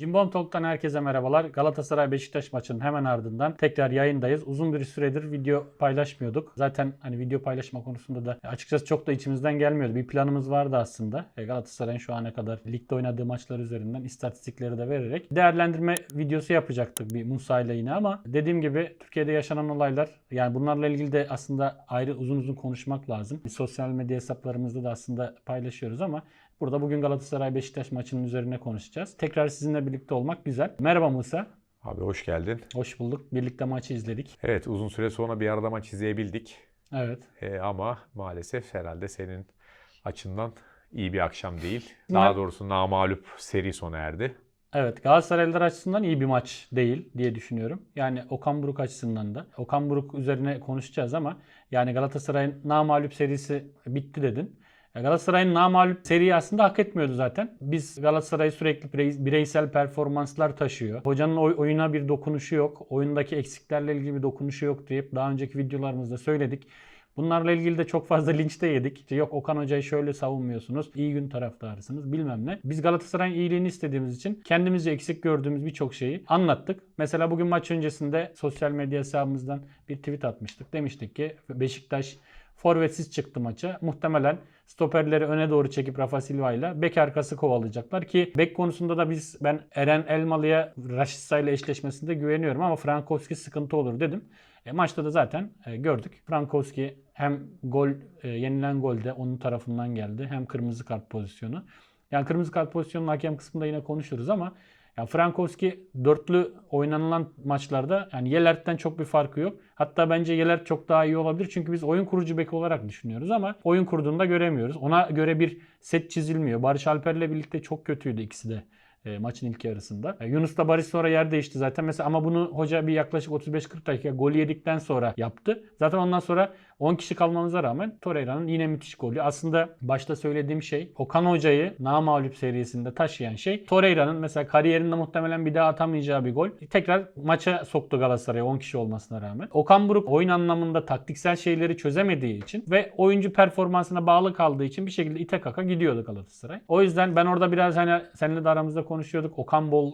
Cimbom Talk'tan herkese merhabalar. Galatasaray Beşiktaş maçının hemen ardından tekrar yayındayız. Uzun bir süredir video paylaşmıyorduk. Zaten hani video paylaşma konusunda da açıkçası çok da içimizden gelmiyordu. Bir planımız vardı aslında. E, Galatasaray'ın şu ana kadar ligde oynadığı maçlar üzerinden istatistikleri de vererek değerlendirme videosu yapacaktık bir Musa ile yine ama dediğim gibi Türkiye'de yaşanan olaylar yani bunlarla ilgili de aslında ayrı uzun uzun konuşmak lazım. Sosyal medya hesaplarımızda da aslında paylaşıyoruz ama Burada bugün Galatasaray Beşiktaş maçının üzerine konuşacağız. Tekrar sizinle birlikte olmak güzel. Merhaba Musa. Abi hoş geldin. Hoş bulduk. Birlikte maçı izledik. Evet uzun süre sonra bir arada maç izleyebildik. Evet. Ee, ama maalesef herhalde senin açından iyi bir akşam değil. Daha doğrusu namalup seri sona erdi. Evet Galatasaraylılar açısından iyi bir maç değil diye düşünüyorum. Yani Okan Buruk açısından da. Okan Buruk üzerine konuşacağız ama yani Galatasaray'ın namağlup serisi bitti dedin. Galatasaray'ın namağlup seriyi aslında hak etmiyordu zaten. Biz Galatasaray sürekli birey- bireysel performanslar taşıyor. Hocanın oy- oyuna bir dokunuşu yok. Oyundaki eksiklerle ilgili bir dokunuşu yok deyip daha önceki videolarımızda söyledik. Bunlarla ilgili de çok fazla linç de yedik. İşte yok Okan Hoca'yı şöyle savunmuyorsunuz. iyi gün taraftarısınız bilmem ne. Biz Galatasaray'ın iyiliğini istediğimiz için kendimizce eksik gördüğümüz birçok şeyi anlattık. Mesela bugün maç öncesinde sosyal medya hesabımızdan bir tweet atmıştık. Demiştik ki Beşiktaş forvetsiz çıktı maça. Muhtemelen stoperleri öne doğru çekip Rafa Silva ile bek arkası kovalayacaklar ki bek konusunda da biz ben Eren Elmalı'ya Raşitsa ile eşleşmesinde güveniyorum ama Frankowski sıkıntı olur dedim. E, maçta da zaten e, gördük. Frankowski hem gol e, yenilen golde onun tarafından geldi hem kırmızı kart pozisyonu. Yani kırmızı kart pozisyonunun hakem kısmında yine konuşuruz ama ya Frankowski dörtlü oynanılan maçlarda yani Yelert'ten çok bir farkı yok. Hatta bence Yelert çok daha iyi olabilir. Çünkü biz oyun kurucu bek olarak düşünüyoruz ama oyun kurduğunda göremiyoruz. Ona göre bir set çizilmiyor. Barış Alper'le birlikte çok kötüydü ikisi de e, maçın ilk yarısında. E, Yunus da Barış sonra yer değişti zaten. Mesela ama bunu hoca bir yaklaşık 35-40 dakika gol yedikten sonra yaptı. Zaten ondan sonra 10 kişi kalmamıza rağmen Torreira'nın yine müthiş golü. Aslında başta söylediğim şey Okan Hoca'yı namağlup serisinde taşıyan şey Torreira'nın mesela kariyerinde muhtemelen bir daha atamayacağı bir gol. Tekrar maça soktu Galatasaray'a 10 kişi olmasına rağmen. Okan Buruk oyun anlamında taktiksel şeyleri çözemediği için ve oyuncu performansına bağlı kaldığı için bir şekilde ite kaka gidiyordu Galatasaray. O yüzden ben orada biraz hani seninle de aramızda konuşuyorduk. Okan Bol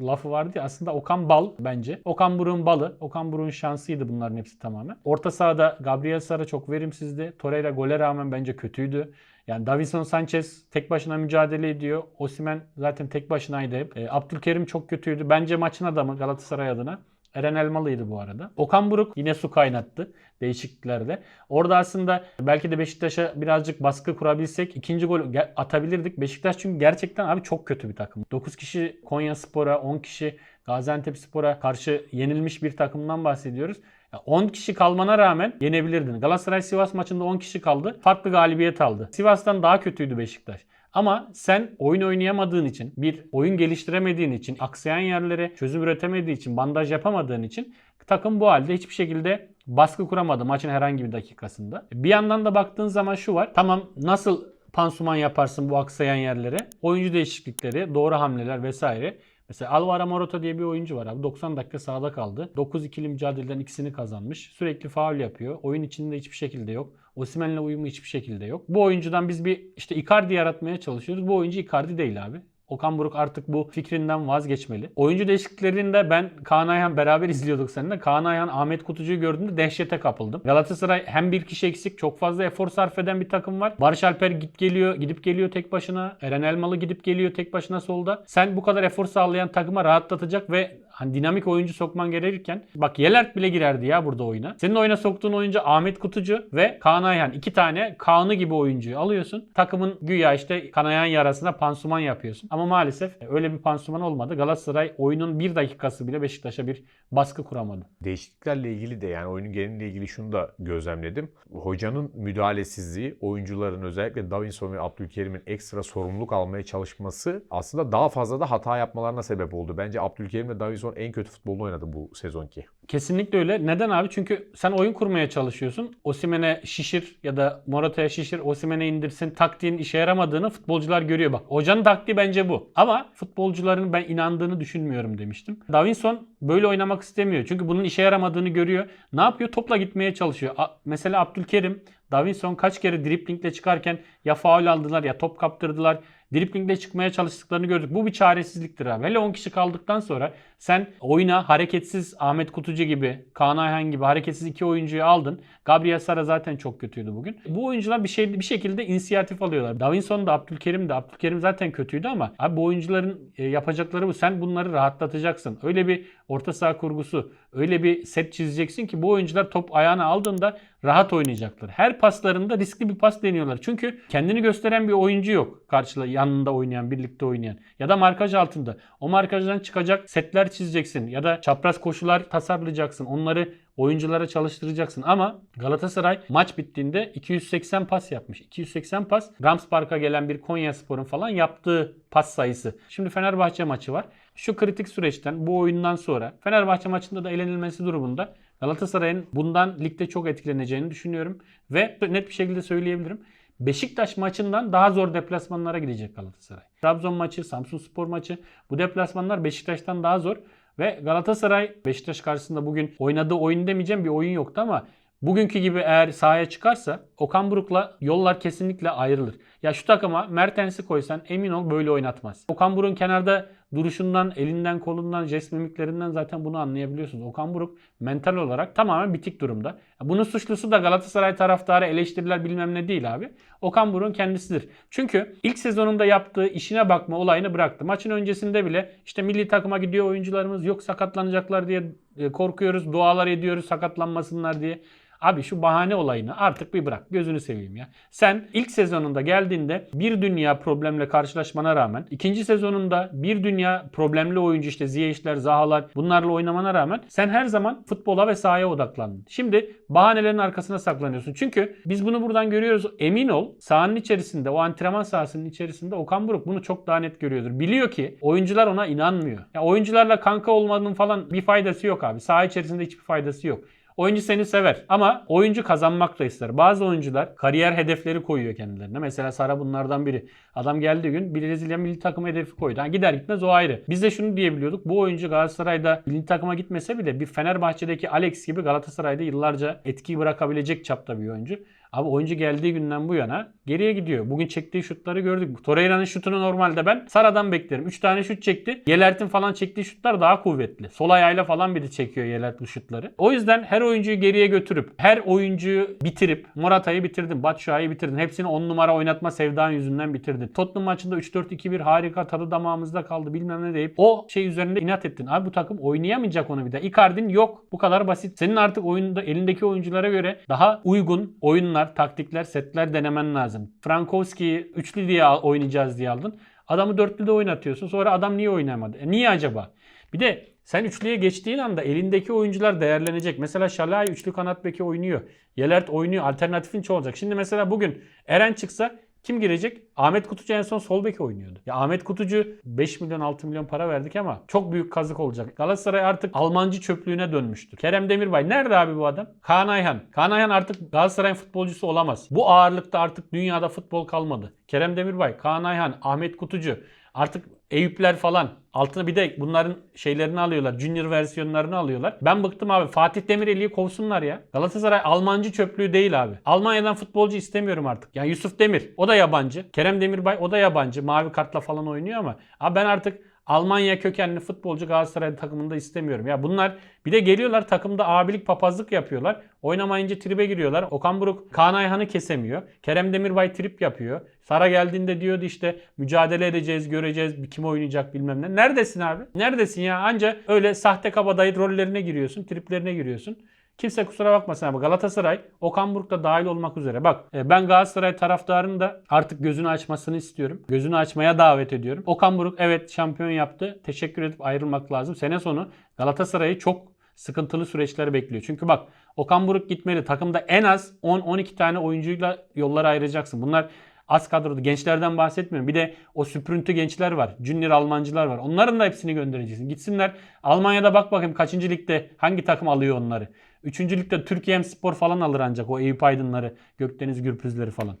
lafı vardı ya aslında Okan Bal bence. Okan Buruk'un balı. Okan Buruk'un şansıydı bunların hepsi tamamen. Orta sahada Gabriel Sara çok verimsizdi. Torreira gole rağmen bence kötüydü. Yani Davison Sanchez tek başına mücadele ediyor. Osimhen zaten tek başınaydı hep. E, Abdülkerim çok kötüydü. Bence maçın adamı Galatasaray adına. Eren Elmalı'ydı bu arada. Okan Buruk yine su kaynattı değişikliklerle. Orada aslında belki de Beşiktaş'a birazcık baskı kurabilsek ikinci gol atabilirdik. Beşiktaş çünkü gerçekten abi çok kötü bir takım. 9 kişi Konya Spor'a, 10 kişi Gaziantep Spor'a karşı yenilmiş bir takımdan bahsediyoruz. Ya 10 kişi kalmana rağmen yenebilirdin. Galatasaray Sivas maçında 10 kişi kaldı. Farklı galibiyet aldı. Sivas'tan daha kötüydü Beşiktaş. Ama sen oyun oynayamadığın için, bir oyun geliştiremediğin için, aksayan yerlere çözüm üretemediği için, bandaj yapamadığın için takım bu halde hiçbir şekilde baskı kuramadı maçın herhangi bir dakikasında. Bir yandan da baktığın zaman şu var. Tamam nasıl pansuman yaparsın bu aksayan yerlere? Oyuncu değişiklikleri, doğru hamleler vesaire. Mesela Alvaro Morata diye bir oyuncu var abi. 90 dakika sahada kaldı. 9 ikili mücadeleden ikisini kazanmış. Sürekli faul yapıyor. Oyun içinde hiçbir şekilde yok. Osimhen'le uyumu hiçbir şekilde yok. Bu oyuncudan biz bir işte Icardi yaratmaya çalışıyoruz. Bu oyuncu Icardi değil abi. Okan Buruk artık bu fikrinden vazgeçmeli. Oyuncu değişikliklerinde ben Kaan Ayhan beraber izliyorduk seninle. Kaan Ayhan Ahmet Kutucu'yu gördüğümde dehşete kapıldım. Galatasaray hem bir kişi eksik çok fazla efor sarf eden bir takım var. Barış Alper git geliyor, gidip geliyor tek başına. Eren Elmalı gidip geliyor tek başına solda. Sen bu kadar efor sağlayan takıma rahatlatacak ve hani dinamik oyuncu sokman gerekirken bak Yelert bile girerdi ya burada oyuna. Senin oyuna soktuğun oyuncu Ahmet Kutucu ve Kaan Ayhan. iki tane Kaan'ı gibi oyuncuyu alıyorsun. Takımın güya işte kanayan yarasına pansuman yapıyorsun. Ama maalesef öyle bir pansuman olmadı. Galatasaray oyunun bir dakikası bile Beşiktaş'a bir baskı kuramadı. Değişikliklerle ilgili de yani oyunun geneliyle ilgili şunu da gözlemledim. Hocanın müdahalesizliği, oyuncuların özellikle Davinson ve Abdülkerim'in ekstra sorumluluk almaya çalışması aslında daha fazla da hata yapmalarına sebep oldu. Bence Abdülkerim ve Davinson en kötü futbolunu oynadı bu sezonki. Kesinlikle öyle. Neden abi? Çünkü sen oyun kurmaya çalışıyorsun. Osimhen'e şişir ya da Morata'ya şişir, Osimhen'e indirsin. Taktiğin işe yaramadığını futbolcular görüyor. Bak hocanın taktiği bence bu. Ama futbolcuların ben inandığını düşünmüyorum demiştim. Davinson böyle oynamak istemiyor. Çünkü bunun işe yaramadığını görüyor. Ne yapıyor? Topla gitmeye çalışıyor. Mesela Abdülkerim, Davinson kaç kere driplingle çıkarken ya faul aldılar ya top kaptırdılar driplingle çıkmaya çalıştıklarını gördük. Bu bir çaresizliktir abi. Hele 10 kişi kaldıktan sonra sen oyuna hareketsiz Ahmet Kutucu gibi, Kaan Ayhan gibi hareketsiz iki oyuncuyu aldın. Gabriel Sara zaten çok kötüydü bugün. Bu oyuncular bir şey bir şekilde inisiyatif alıyorlar. Davinson da Abdülkerim de Abdülkerim zaten kötüydü ama abi bu oyuncuların e, yapacakları bu. Sen bunları rahatlatacaksın. Öyle bir orta saha kurgusu, öyle bir set çizeceksin ki bu oyuncular top ayağına aldığında rahat oynayacaklar. Her paslarında riskli bir pas deniyorlar. Çünkü kendini gösteren bir oyuncu yok karşıla yanında oynayan, birlikte oynayan ya da markaj altında. O markajdan çıkacak setler çizeceksin ya da çapraz koşular tasarlayacaksın. Onları oyunculara çalıştıracaksın ama Galatasaray maç bittiğinde 280 pas yapmış. 280 pas Rams Park'a gelen bir Konyaspor'un falan yaptığı pas sayısı. Şimdi Fenerbahçe maçı var. Şu kritik süreçten bu oyundan sonra Fenerbahçe maçında da elenilmesi durumunda Galatasaray'ın bundan ligde çok etkileneceğini düşünüyorum ve net bir şekilde söyleyebilirim. Beşiktaş maçından daha zor deplasmanlara gidecek Galatasaray. Trabzon maçı, Samsun Spor maçı bu deplasmanlar Beşiktaş'tan daha zor. Ve Galatasaray Beşiktaş karşısında bugün oynadığı oyun demeyeceğim bir oyun yoktu ama bugünkü gibi eğer sahaya çıkarsa Okan Buruk'la yollar kesinlikle ayrılır. Ya şu takıma Mertens'i koysan emin ol böyle oynatmaz. Okan Buruk'un kenarda duruşundan, elinden, kolundan, jest mimiklerinden zaten bunu anlayabiliyorsunuz. Okan Buruk mental olarak tamamen bitik durumda. Bunun suçlusu da Galatasaray taraftarı eleştiriler bilmem ne değil abi. Okan Buruk'un kendisidir. Çünkü ilk sezonunda yaptığı işine bakma olayını bıraktı. Maçın öncesinde bile işte milli takıma gidiyor oyuncularımız yok sakatlanacaklar diye e, korkuyoruz. Dualar ediyoruz sakatlanmasınlar diye. Abi şu bahane olayını artık bir bırak. Gözünü seveyim ya. Sen ilk sezonunda geldiğinde bir dünya problemle karşılaşmana rağmen ikinci sezonunda bir dünya problemli oyuncu işte Ziyech'ler, Zahalar bunlarla oynamana rağmen sen her zaman futbola ve sahaya odaklandın. Şimdi bahanelerin arkasına saklanıyorsun. Çünkü biz bunu buradan görüyoruz. Emin ol sahanın içerisinde o antrenman sahasının içerisinde Okan Buruk bunu çok daha net görüyordur. Biliyor ki oyuncular ona inanmıyor. Ya oyuncularla kanka olmanın falan bir faydası yok abi. Saha içerisinde hiçbir faydası yok. Oyuncu seni sever ama oyuncu kazanmak da ister. Bazı oyuncular kariyer hedefleri koyuyor kendilerine. Mesela Sara bunlardan biri. Adam geldiği gün Brezilya milli takım hedefi koydu. Ha, gider gitmez o ayrı. Biz de şunu diyebiliyorduk. Bu oyuncu Galatasaray'da milli takıma gitmese bile bir Fenerbahçe'deki Alex gibi Galatasaray'da yıllarca etki bırakabilecek çapta bir oyuncu. Abi oyuncu geldiği günden bu yana geriye gidiyor. Bugün çektiği şutları gördük. Torreira'nın şutunu normalde ben Sara'dan beklerim. 3 tane şut çekti. Yelert'in falan çektiği şutlar daha kuvvetli. Sol ayağıyla falan biri çekiyor Yelert bu şutları. O yüzden her oyuncuyu geriye götürüp her oyuncuyu bitirip Morata'yı bitirdin, Batshuayi'yi bitirdin. Hepsini 10 numara oynatma sevdan yüzünden bitirdin. Tottenham maçında 3-4-2-1 harika tadı damağımızda kaldı bilmem ne deyip o şey üzerinde inat ettin. Abi bu takım oynayamayacak onu bir daha. Icardi'nin yok. Bu kadar basit. Senin artık oyunda elindeki oyunculara göre daha uygun oyunlar, taktikler, setler denemen lazım. Frankowski'yi üçlü diye oynayacağız diye aldın. Adamı dörtlü de oynatıyorsun. Sonra adam niye oynamadı? E niye acaba? Bir de sen üçlüye geçtiğin anda elindeki oyuncular değerlenecek. Mesela Şalay üçlü kanat beki oynuyor. Yelert oynuyor. Alternatifin çoğu olacak. Şimdi mesela bugün Eren çıksa kim girecek? Ahmet Kutucu en son sol bek oynuyordu. Ya Ahmet Kutucu 5 milyon 6 milyon para verdik ama çok büyük kazık olacak. Galatasaray artık Almancı çöplüğüne dönmüştür. Kerem Demirbay nerede abi bu adam? Kaan Ayhan. Kaan Ayhan artık Galatasaray'ın futbolcusu olamaz. Bu ağırlıkta artık dünyada futbol kalmadı. Kerem Demirbay, Kaan Ayhan, Ahmet Kutucu. Artık Eyüpler falan. Altına bir de bunların şeylerini alıyorlar. Junior versiyonlarını alıyorlar. Ben bıktım abi. Fatih Demirel'iyi kovsunlar ya. Galatasaray Almancı çöplüğü değil abi. Almanya'dan futbolcu istemiyorum artık. Yani Yusuf Demir o da yabancı. Kerem Demirbay o da yabancı. Mavi kartla falan oynuyor ama. Abi ben artık Almanya kökenli futbolcu Galatasaray takımında istemiyorum. Ya bunlar bir de geliyorlar takımda abilik papazlık yapıyorlar. Oynamayınca tribe giriyorlar. Okan Buruk Kaan Ayhan'ı kesemiyor. Kerem Demirbay trip yapıyor. Sara geldiğinde diyordu işte mücadele edeceğiz, göreceğiz kim oynayacak bilmem ne. Neredesin abi? Neredesin ya? Anca öyle sahte kabadayı rollerine giriyorsun, triplerine giriyorsun. Kimse kusura bakmasın ama Galatasaray Okan Buruk da dahil olmak üzere. Bak e, ben Galatasaray taraftarının da artık gözünü açmasını istiyorum. Gözünü açmaya davet ediyorum. Okan Buruk evet şampiyon yaptı. Teşekkür edip ayrılmak lazım. Sene sonu Galatasaray'ı çok sıkıntılı süreçler bekliyor. Çünkü bak Okan Buruk gitmeli. Takımda en az 10-12 tane oyuncuyla yollara ayıracaksın. Bunlar az kadroda gençlerden bahsetmiyorum. Bir de o süprüntü gençler var. Junior Almancılar var. Onların da hepsini göndereceksin. Gitsinler Almanya'da bak bakayım kaçıncı ligde hangi takım alıyor onları. Üçüncü ligde Türkiye Spor falan alır ancak o Eyüp Aydınları, Gökdeniz Gürpüzleri falan.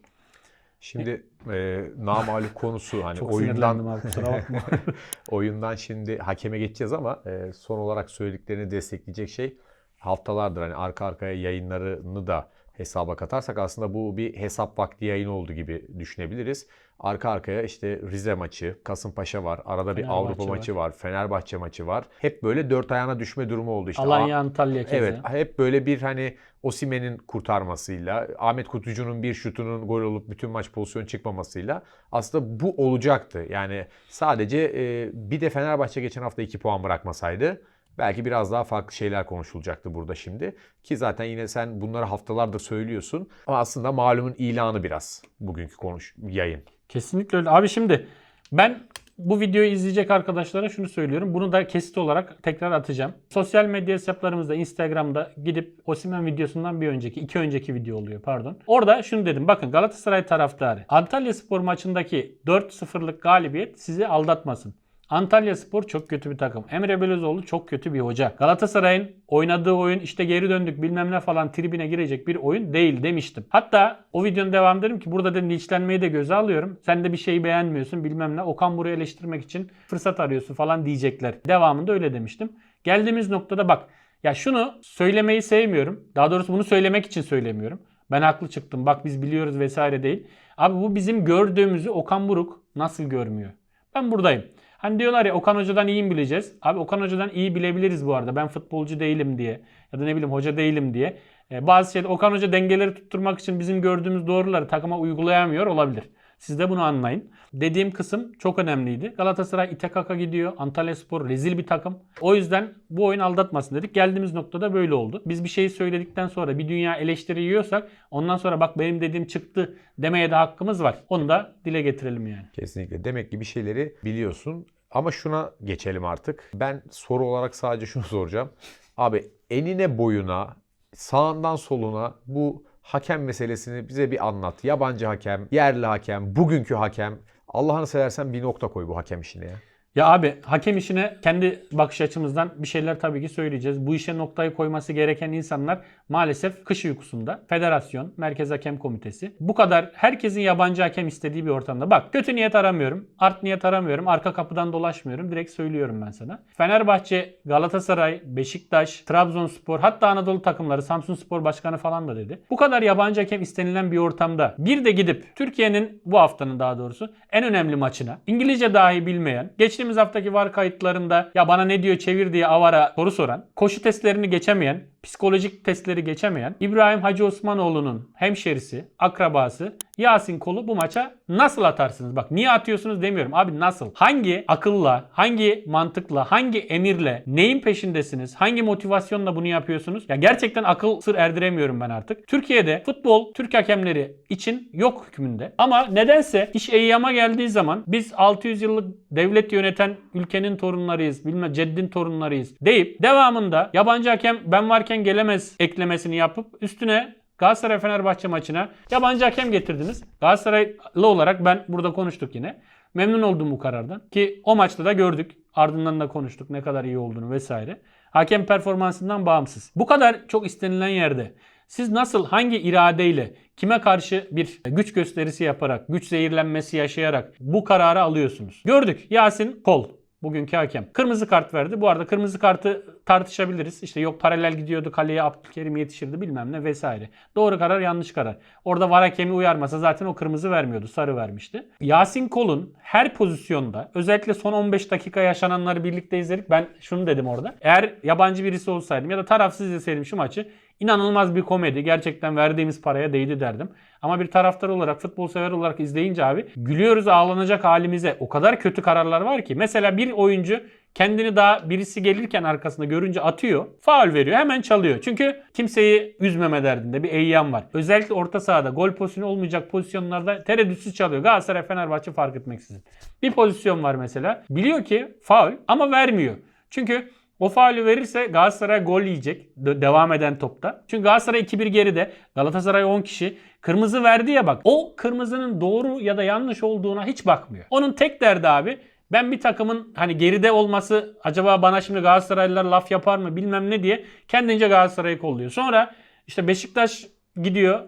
Şimdi e, namalip konusu hani Çok oyundan abi oyundan şimdi hakeme geçeceğiz ama e, son olarak söylediklerini destekleyecek şey haftalardır hani arka arkaya yayınlarını da hesaba katarsak aslında bu bir hesap vakti yayın oldu gibi düşünebiliriz. arka arkaya işte Rize maçı, Kasımpaşa var. Arada bir Avrupa var. maçı var. Fenerbahçe maçı var. Hep böyle dört ayağına düşme durumu oldu işte. Alanya, Antalya keza. Evet hep böyle bir hani Osimen'in kurtarmasıyla, Ahmet Kutucu'nun bir şutunun gol olup bütün maç pozisyon çıkmamasıyla aslında bu olacaktı. Yani sadece bir de Fenerbahçe geçen hafta 2 puan bırakmasaydı belki biraz daha farklı şeyler konuşulacaktı burada şimdi. Ki zaten yine sen bunları haftalardır söylüyorsun. Ama aslında malumun ilanı biraz bugünkü konuş yayın. Kesinlikle öyle. Abi şimdi ben bu videoyu izleyecek arkadaşlara şunu söylüyorum. Bunu da kesit olarak tekrar atacağım. Sosyal medya hesaplarımızda Instagram'da gidip Osimhen videosundan bir önceki, iki önceki video oluyor pardon. Orada şunu dedim. Bakın Galatasaray taraftarı. Antalya Spor maçındaki 4-0'lık galibiyet sizi aldatmasın. Antalya Spor çok kötü bir takım. Emre Belözoğlu çok kötü bir hoca. Galatasaray'ın oynadığı oyun işte geri döndük bilmem ne falan tribine girecek bir oyun değil demiştim. Hatta o videonun devamı dedim ki burada dedim linçlenmeyi de göze alıyorum. Sen de bir şeyi beğenmiyorsun bilmem ne. Okan burayı eleştirmek için fırsat arıyorsun falan diyecekler. Devamında öyle demiştim. Geldiğimiz noktada bak ya şunu söylemeyi sevmiyorum. Daha doğrusu bunu söylemek için söylemiyorum. Ben haklı çıktım. Bak biz biliyoruz vesaire değil. Abi bu bizim gördüğümüzü Okan Buruk nasıl görmüyor? Ben buradayım. Hani diyorlar ya Okan Hoca'dan iyi mi bileceğiz? Abi Okan Hoca'dan iyi bilebiliriz bu arada. Ben futbolcu değilim diye. Ya da ne bileyim hoca değilim diye. Ee, bazı şeyler Okan Hoca dengeleri tutturmak için bizim gördüğümüz doğruları takıma uygulayamıyor olabilir. Siz de bunu anlayın. Dediğim kısım çok önemliydi. Galatasaray ite kaka gidiyor. Antalya Spor rezil bir takım. O yüzden bu oyun aldatmasın dedik. Geldiğimiz noktada böyle oldu. Biz bir şeyi söyledikten sonra bir dünya eleştiri yiyorsak ondan sonra bak benim dediğim çıktı demeye de hakkımız var. Onu da dile getirelim yani. Kesinlikle. Demek ki bir şeyleri biliyorsun. Ama şuna geçelim artık. Ben soru olarak sadece şunu soracağım. Abi enine boyuna, sağından soluna bu hakem meselesini bize bir anlat. Yabancı hakem, yerli hakem, bugünkü hakem. Allah'ını seversen bir nokta koy bu hakem işine ya. Ya abi hakem işine kendi bakış açımızdan bir şeyler tabii ki söyleyeceğiz. Bu işe noktayı koyması gereken insanlar maalesef kış uykusunda. Federasyon, Merkez Hakem Komitesi. Bu kadar herkesin yabancı hakem istediği bir ortamda. Bak kötü niyet aramıyorum. Art niyet aramıyorum. Arka kapıdan dolaşmıyorum. Direkt söylüyorum ben sana. Fenerbahçe, Galatasaray, Beşiktaş, Trabzonspor hatta Anadolu takımları Samsun Spor Başkanı falan da dedi. Bu kadar yabancı hakem istenilen bir ortamda bir de gidip Türkiye'nin bu haftanın daha doğrusu en önemli maçına İngilizce dahi bilmeyen, geçtiğimiz haftaki var kayıtlarında ya bana ne diyor çevir diye avara soru soran, koşu testlerini geçemeyen, psikolojik testleri geçemeyen İbrahim Hacı Osmanoğlu'nun hemşerisi, akrabası Yasin Kol'u bu maça nasıl atarsınız? Bak niye atıyorsunuz demiyorum. Abi nasıl? Hangi akılla, hangi mantıkla, hangi emirle, neyin peşindesiniz? Hangi motivasyonla bunu yapıyorsunuz? Ya gerçekten akıl sır erdiremiyorum ben artık. Türkiye'de futbol Türk hakemleri için yok hükmünde. Ama nedense iş eyyama geldiği zaman biz 600 yıllık devlet yöneten ülkenin torunlarıyız, bilmem ceddin torunlarıyız deyip devamında yabancı hakem ben varken gelemez eklemesini yapıp üstüne Galatasaray Fenerbahçe maçına yabancı hakem getirdiniz. Galatasaraylı olarak ben burada konuştuk yine. Memnun oldum bu karardan. Ki o maçta da gördük. Ardından da konuştuk ne kadar iyi olduğunu vesaire. Hakem performansından bağımsız. Bu kadar çok istenilen yerde siz nasıl hangi iradeyle kime karşı bir güç gösterisi yaparak, güç zehirlenmesi yaşayarak bu kararı alıyorsunuz? Gördük. Yasin Kol bugünkü hakem. Kırmızı kart verdi. Bu arada kırmızı kartı tartışabiliriz. İşte yok paralel gidiyordu kaleye Abdülkerim yetişirdi bilmem ne vesaire. Doğru karar yanlış karar. Orada var hakemi uyarmasa zaten o kırmızı vermiyordu. Sarı vermişti. Yasin Kol'un her pozisyonda özellikle son 15 dakika yaşananları birlikte izledik. Ben şunu dedim orada. Eğer yabancı birisi olsaydım ya da tarafsız izleseydim şu maçı inanılmaz bir komedi. Gerçekten verdiğimiz paraya değdi derdim. Ama bir taraftar olarak, futbol sever olarak izleyince abi gülüyoruz ağlanacak halimize. O kadar kötü kararlar var ki. Mesela bir oyuncu kendini daha birisi gelirken arkasında görünce atıyor. Faul veriyor. Hemen çalıyor. Çünkü kimseyi üzmeme derdinde bir eyyam var. Özellikle orta sahada gol pozisyonu olmayacak pozisyonlarda tereddütsüz çalıyor. Galatasaray Fenerbahçe fark etmeksizin. Bir pozisyon var mesela. Biliyor ki faul ama vermiyor. Çünkü o faulü verirse Galatasaray gol yiyecek de- devam eden topta. Çünkü Galatasaray 2-1 geride. Galatasaray 10 kişi. Kırmızı verdi ya bak. O kırmızının doğru ya da yanlış olduğuna hiç bakmıyor. Onun tek derdi abi ben bir takımın hani geride olması acaba bana şimdi Galatasaraylılar laf yapar mı bilmem ne diye kendince Galatasaray'ı kolluyor. Sonra işte Beşiktaş gidiyor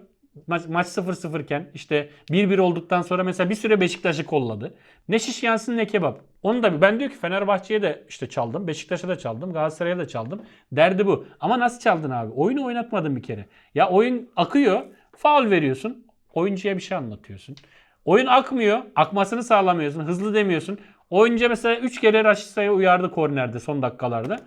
maç, maç 0-0 iken işte 1-1 olduktan sonra mesela bir süre Beşiktaş'ı kolladı. Ne şiş yansın ne kebap. Onu da ben diyor ki Fenerbahçe'ye de işte çaldım. Beşiktaş'a da çaldım. Galatasaray'a da çaldım. Derdi bu. Ama nasıl çaldın abi? Oyunu oynatmadın bir kere. Ya oyun akıyor. Faul veriyorsun. Oyuncuya bir şey anlatıyorsun. Oyun akmıyor. Akmasını sağlamıyorsun. Hızlı demiyorsun. Oyuncu mesela 3 kere Raşitsa'ya uyardı kornerde son dakikalarda.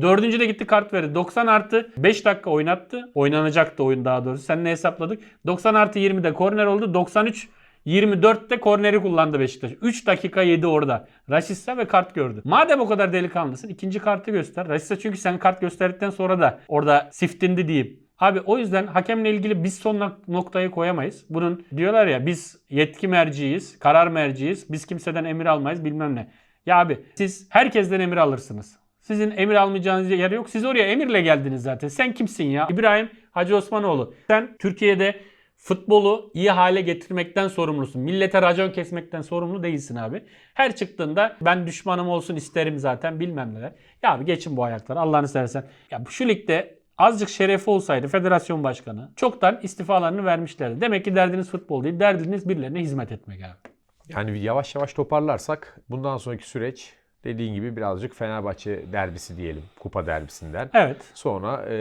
Dördüncü de gitti kart verdi. 90 artı 5 dakika oynattı. Oynanacaktı oyun daha doğrusu. Seninle hesapladık. 90 artı 20'de korner oldu. 93 24'te korneri kullandı Beşiktaş. 3 dakika yedi orada. Raşitsa ve kart gördü. Madem o kadar delikanlısın ikinci kartı göster. Raşitsa çünkü sen kart gösterdikten sonra da orada siftindi deyip Abi o yüzden hakemle ilgili biz son nok- noktayı koyamayız. Bunun diyorlar ya biz yetki merciyiz, karar merciyiz. Biz kimseden emir almayız bilmem ne. Ya abi siz herkesten emir alırsınız. Sizin emir almayacağınız yer yok. Siz oraya emirle geldiniz zaten. Sen kimsin ya? İbrahim Hacı Osmanoğlu. Sen Türkiye'de futbolu iyi hale getirmekten sorumlusun. Millete racon kesmekten sorumlu değilsin abi. Her çıktığında ben düşmanım olsun isterim zaten bilmem neler. Ya abi geçin bu ayakları Allah'ını seversen. Ya şu ligde azıcık şerefi olsaydı federasyon başkanı çoktan istifalarını vermişlerdi. Demek ki derdiniz futbol değil, derdiniz birilerine hizmet etmek abi. Yani yavaş yavaş toparlarsak bundan sonraki süreç dediğin gibi birazcık Fenerbahçe derbisi diyelim. Kupa derbisinden. Evet. Sonra e,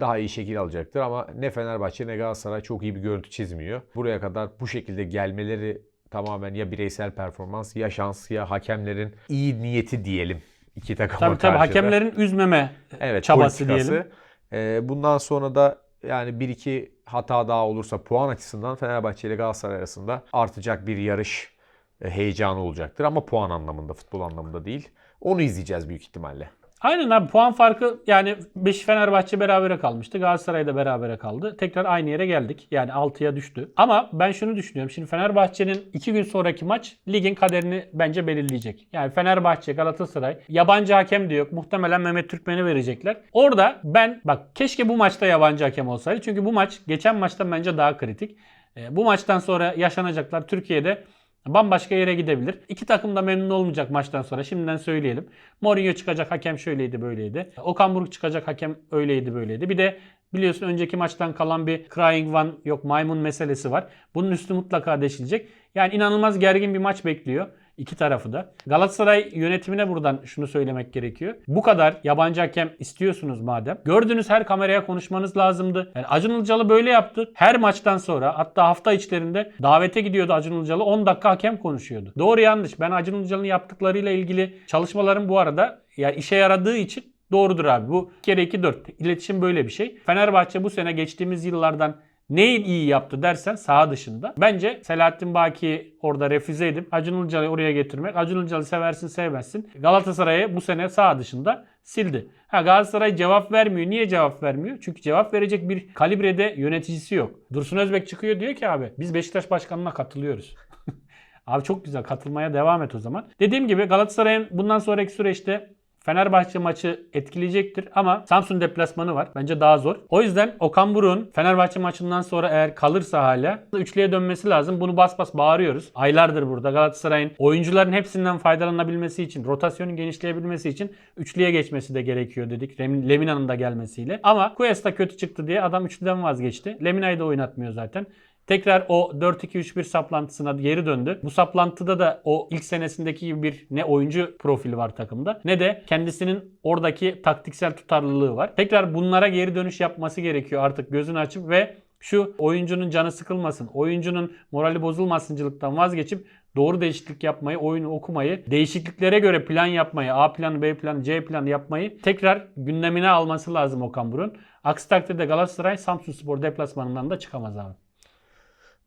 daha iyi şekil alacaktır ama ne Fenerbahçe ne Galatasaray çok iyi bir görüntü çizmiyor. Buraya kadar bu şekilde gelmeleri tamamen ya bireysel performans ya şans ya hakemlerin iyi niyeti diyelim. iki takıma Tabii tabii karşı da. hakemlerin üzmeme evet, çabası diyelim. E, bundan sonra da yani bir iki hata daha olursa puan açısından Fenerbahçe ile Galatasaray arasında artacak bir yarış heyecanı olacaktır ama puan anlamında, futbol anlamında değil. Onu izleyeceğiz büyük ihtimalle. Aynen abi puan farkı yani Beş Fenerbahçe berabere kalmıştı. Galatasaray da berabere kaldı. Tekrar aynı yere geldik. Yani 6'ya düştü. Ama ben şunu düşünüyorum. Şimdi Fenerbahçe'nin 2 gün sonraki maç ligin kaderini bence belirleyecek. Yani Fenerbahçe, Galatasaray yabancı hakem de yok. Muhtemelen Mehmet Türkmen'i verecekler. Orada ben bak keşke bu maçta yabancı hakem olsaydı. Çünkü bu maç geçen maçtan bence daha kritik. E, bu maçtan sonra yaşanacaklar Türkiye'de bambaşka yere gidebilir. İki takım da memnun olmayacak maçtan sonra. Şimdiden söyleyelim. Mourinho çıkacak hakem şöyleydi böyleydi. Okan Buruk çıkacak hakem öyleydi böyleydi. Bir de biliyorsun önceki maçtan kalan bir crying one yok maymun meselesi var. Bunun üstü mutlaka deşilecek. Yani inanılmaz gergin bir maç bekliyor. İki tarafı da. Galatasaray yönetimine buradan şunu söylemek gerekiyor. Bu kadar yabancı hakem istiyorsunuz madem. Gördüğünüz her kameraya konuşmanız lazımdı. Yani Acun Ilıcalı böyle yaptı. Her maçtan sonra hatta hafta içlerinde davete gidiyordu Acun Ilıcalı. 10 dakika hakem konuşuyordu. Doğru yanlış. Ben Acun Ilıcalı'nın yaptıklarıyla ilgili çalışmalarım bu arada yani işe yaradığı için Doğrudur abi. Bu bir kere 2-4. İletişim böyle bir şey. Fenerbahçe bu sene geçtiğimiz yıllardan Neyi iyi yaptı dersen saha dışında. Bence Selahattin Baki orada refüze edip Acun Ilıcalı'yı oraya getirmek. Acun Ilıcalı seversin sevmezsin. Galatasaray'ı bu sene saha dışında sildi. Ha Galatasaray cevap vermiyor. Niye cevap vermiyor? Çünkü cevap verecek bir kalibrede yöneticisi yok. Dursun Özbek çıkıyor diyor ki abi biz Beşiktaş Başkanı'na katılıyoruz. Abi çok güzel katılmaya devam et o zaman. Dediğim gibi Galatasaray'ın bundan sonraki süreçte Fenerbahçe maçı etkileyecektir ama Samsun deplasmanı var. Bence daha zor. O yüzden Okan Buruk'un Fenerbahçe maçından sonra eğer kalırsa hala üçlüye dönmesi lazım. Bunu bas bas bağırıyoruz. Aylardır burada Galatasaray'ın oyuncuların hepsinden faydalanabilmesi için, rotasyonun genişleyebilmesi için üçlüye geçmesi de gerekiyor dedik. Lem- Lemina'nın da gelmesiyle. Ama Cuesta kötü çıktı diye adam üçlüden vazgeçti. Lemina'yı da oynatmıyor zaten. Tekrar o 4-2-3-1 saplantısına geri döndü. Bu saplantıda da o ilk senesindeki gibi bir ne oyuncu profili var takımda ne de kendisinin oradaki taktiksel tutarlılığı var. Tekrar bunlara geri dönüş yapması gerekiyor artık gözünü açıp ve şu oyuncunun canı sıkılmasın, oyuncunun morali bozulmasıncılıktan vazgeçip doğru değişiklik yapmayı, oyunu okumayı, değişikliklere göre plan yapmayı, A planı, B planı, C planı yapmayı tekrar gündemine alması lazım Okan Buruk'un. Aksi takdirde Galatasaray Samsunspor deplasmanından da çıkamaz abi.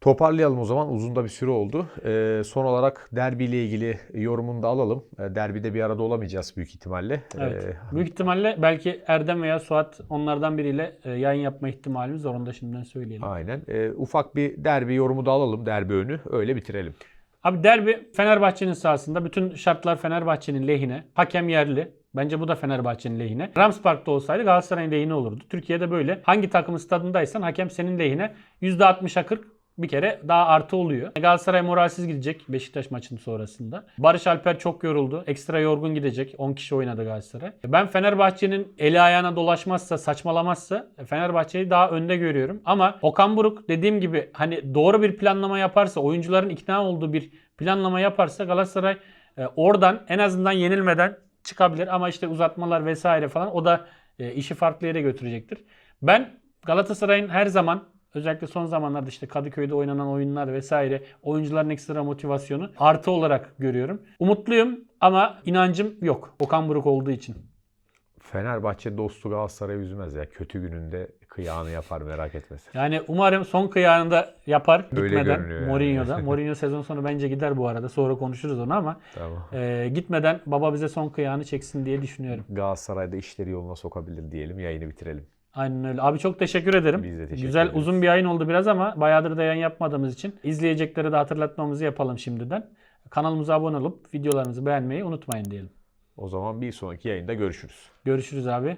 Toparlayalım o zaman. Uzun da bir süre oldu. Ee, son olarak derbiyle ilgili yorumunu da alalım. Ee, derbide bir arada olamayacağız büyük ihtimalle. Evet. Ee, Büyük ihtimalle belki Erdem veya Suat onlardan biriyle e, yayın yapma ihtimalimiz var. Onu da şimdiden söyleyelim. aynen. Ee, ufak bir derbi yorumu da alalım. Derbi önü. Öyle bitirelim. Abi derbi Fenerbahçe'nin sahasında. Bütün şartlar Fenerbahçe'nin lehine. Hakem yerli. Bence bu da Fenerbahçe'nin lehine. Rams Park'ta olsaydı Galatasaray'ın lehine olurdu. Türkiye'de böyle. Hangi takımın stadındaysan hakem senin lehine. %60'a 40 bir kere daha artı oluyor. Galatasaray moralsiz gidecek Beşiktaş maçının sonrasında. Barış Alper çok yoruldu. Ekstra yorgun gidecek. 10 kişi oynadı Galatasaray. Ben Fenerbahçe'nin eli ayağına dolaşmazsa, saçmalamazsa Fenerbahçe'yi daha önde görüyorum. Ama Okan Buruk dediğim gibi hani doğru bir planlama yaparsa, oyuncuların ikna olduğu bir planlama yaparsa Galatasaray e, oradan en azından yenilmeden çıkabilir. Ama işte uzatmalar vesaire falan o da e, işi farklı yere götürecektir. Ben Galatasaray'ın her zaman Özellikle son zamanlarda işte Kadıköy'de oynanan oyunlar vesaire oyuncuların ekstra motivasyonu artı olarak görüyorum. Umutluyum ama inancım yok. Okan Buruk olduğu için. Fenerbahçe dostu Galatasaray'ı üzmez ya. Kötü gününde kıyağını yapar merak etmesin. Yani umarım son kıyağını da yapar Öyle gitmeden görünüyor yani. Mourinho'da. Mourinho sezon sonu bence gider bu arada. Sonra konuşuruz onu ama Tamam. e, gitmeden baba bize son kıyağını çeksin diye düşünüyorum. Galatasaray'da işleri yoluna sokabilir diyelim. Yayını bitirelim. Aynen öyle. Abi çok teşekkür ederim. Biz de teşekkür Güzel ederiz. uzun bir yayın oldu biraz ama bayağıdır da yayın yapmadığımız için izleyeceklere de hatırlatmamızı yapalım şimdiden. Kanalımıza abone olup videolarımızı beğenmeyi unutmayın diyelim. O zaman bir sonraki yayında görüşürüz. Görüşürüz abi.